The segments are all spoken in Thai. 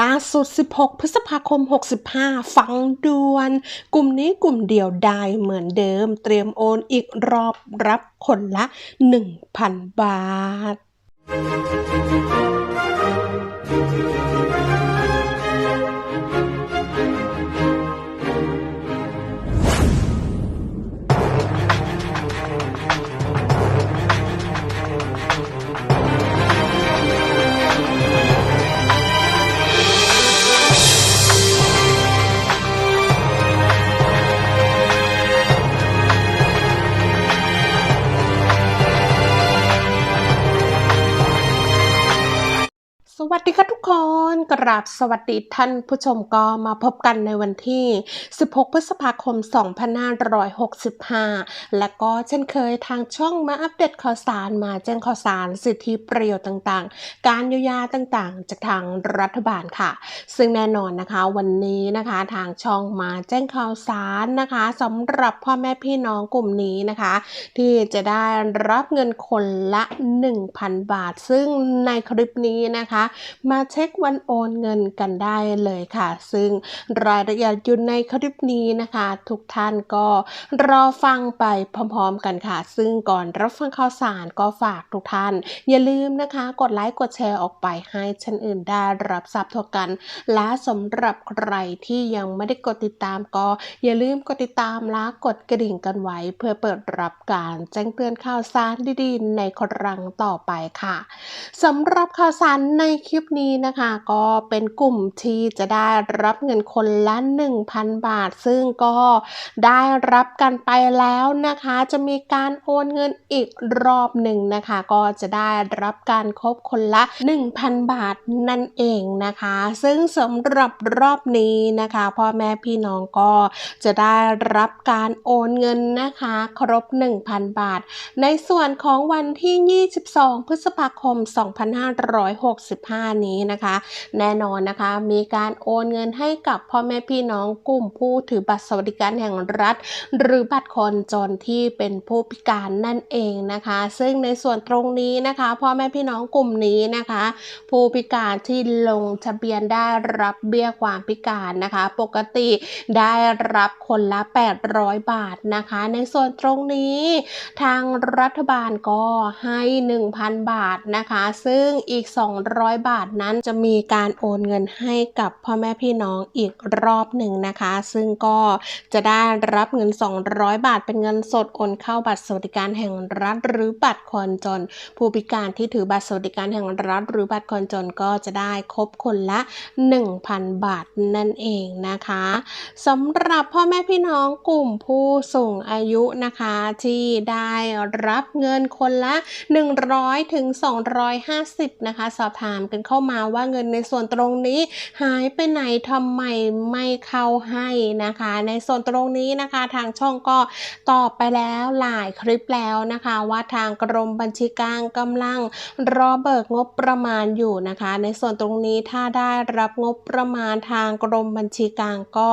ล่าสุด 16 พฤษภาคม 65 ฟังด่วน กลุ่มนี้กลุ่มเดียวได้เหมือนเดิม เตรียมโอนอีกรอบรับคนละ 1,000 บาท สวัสดีค่ะทุกคน กราบสวัสดีท่านผู้ชมก็มาพบกันในวันที่ 16 พฤษภาคม 2565 และก็เช่นเคยทางช่องมาอัปเดตข่าวสารมาแจ้งข่าวสารสิทธิประโยชน์ต่างๆ การเยียวยาต่างๆ จากทางรัฐบาลค่ะ ซึ่งแน่นอนนะคะวันนี้นะคะทางช่องมาแจ้งข่าวสารนะคะสำหรับพ่อแม่พี่น้องกลุ่มนี้นะคะ ที่จะได้รับเงินคนละ 1,000 บาท ซึ่งในคลิปนี้นะคะมาเช็ควันโอนเงินกันได้เลยค่ะ ซึ่งรายละเอียดอยู่ในคลิปนี้นะคะ ทุกท่านก็รอฟังไปพร้อมๆกันค่ะ ซึ่งก่อนรับฟังข่าวสารก็ฝากทุกท่าน อย่าลืมนะคะ กดไลค์กดแชร์ออกไปให้ชั้นอื่นได้รับทราบทั่วกัน และสำหรับใครที่ยังไม่ได้กดติดตามก็อย่าลืมกดติดตามและกดกระดิ่งกันไว้ เพื่อเปิดรับการแจ้งเตือนข่าวสารดีๆ ในครั้งต่อไปค่ะสำหรับข่าวสารในคลิปนี้นะคะ ก็เป็นกลุ่มที่จะได้รับเงินคนละ 1,000 บาท ซึ่งก็ได้รับกันไปแล้วนะคะ จะมีการโอนเงินอีกรอบหนึ่งนะคะ ก็จะได้รับการครบคนละ 1,000 บาทนั่นเองนะคะ ซึ่งสำหรับรอบนี้นะคะพ่อแม่พี่น้องก็จะได้รับการโอนเงินนะคะ ครบ 1,000 บาท ในส่วนของวันที่ 22 พฤษภาคม 2565นี้นะคะ แน่นอนนะคะ มีการโอนเงินให้กับพ่อแม่พี่น้องกลุ่มผู้ถือบัตรสวัสดิการแห่งรัฐ หรือบัตรคนจนที่เป็นผู้พิการนั่นเองนะคะ ซึ่งในส่วนตรงนี้นะคะพ่อแม่พี่น้องกลุ่มนี้นะคะ ผู้พิการที่ลงทะเบียนได้รับเบี้ยความพิการนะคะ ปกติได้รับคนละ 800 บาทนะคะ ในส่วนตรงนี้ ทางรัฐบาลก็ให้ 1,000 บาทนะคะ ซึ่งอีก 200บาทนั้นจะมีการโอนเงินให้กับพ่อแม่พี่น้องอีกรอบหนึ่งนะคะ ซึ่งก็จะได้รับเงิน 200 บาท เป็นเงินสดโอนเข้าบัตรสวัสดิการแห่งรัฐ หรือบัตรคนจน ผู้พิการที่ถือบัตรสวัสดิการแห่งรัฐ หรือบัตรคนจนก็จะได้ครบคนละ 1,000 บาทนั่นเองนะคะสำหรับพ่อแม่พี่น้องกลุ่มผู้สูงอายุนะคะที่ได้รับเงินคนละ 100ถึง250 นะคะ สอบถามามกันเข้ามาว่าเงินในส่วนตรงนี้ หายไปไหนทำไมไม่เข้าให้นะคะ ในส่วนตรงนี้นะคะทางช่องก็ตอบไปแล้วหลายคลิปแล้วนะคะ ว่าทางกรมบัญชีกลางกำลังรอเบิกงบประมาณอยู่นะคะ ในส่วนตรงนี้ถ้าได้รับงบประมาณทางกรมบัญชีกลางก็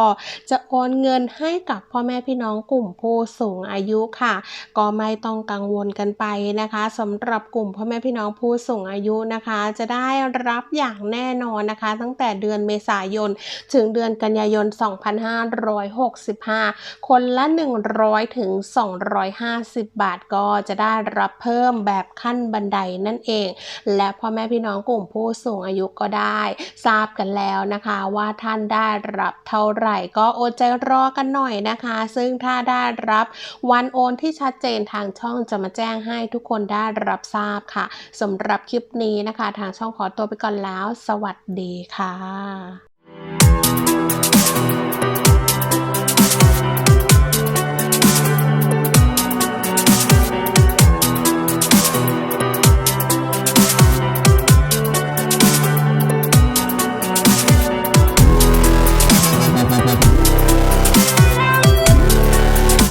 จะโอนเงินให้กับพ่อแม่พี่น้องกลุ่มผู้สูงอายุค่ะ ก็ไม่ต้องกังวลกันไปนะคะสำหรับกลุ่มพ่อแม่พี่น้องผู้สูงอายุนะคะ จะได้รับอย่างแน่นอนนะคะ ตั้งแต่เดือนเมษายน ถึงเดือนกันยายน 2565 คนละ 100 ถึง 250 บาทก็จะได้รับเพิ่มแบบขั้นบันไดนั่นเอง และพ่อแม่พี่น้องกลุ่มผู้สูงอายุก็ได้ทราบกันแล้วนะคะว่าท่านได้รับเท่าไหร่ก็อดใจรอกันหน่อยนะคะ ซึ่งถ้าได้รับวันโอนที่ชัดเจนทางช่องจะมาแจ้งให้ทุกคนได้รับทราบค่ะสำหรับคลิปนี้นะคะ ทางช่องขอตัวไปก่อนแล้ว สวัสดีค่ะ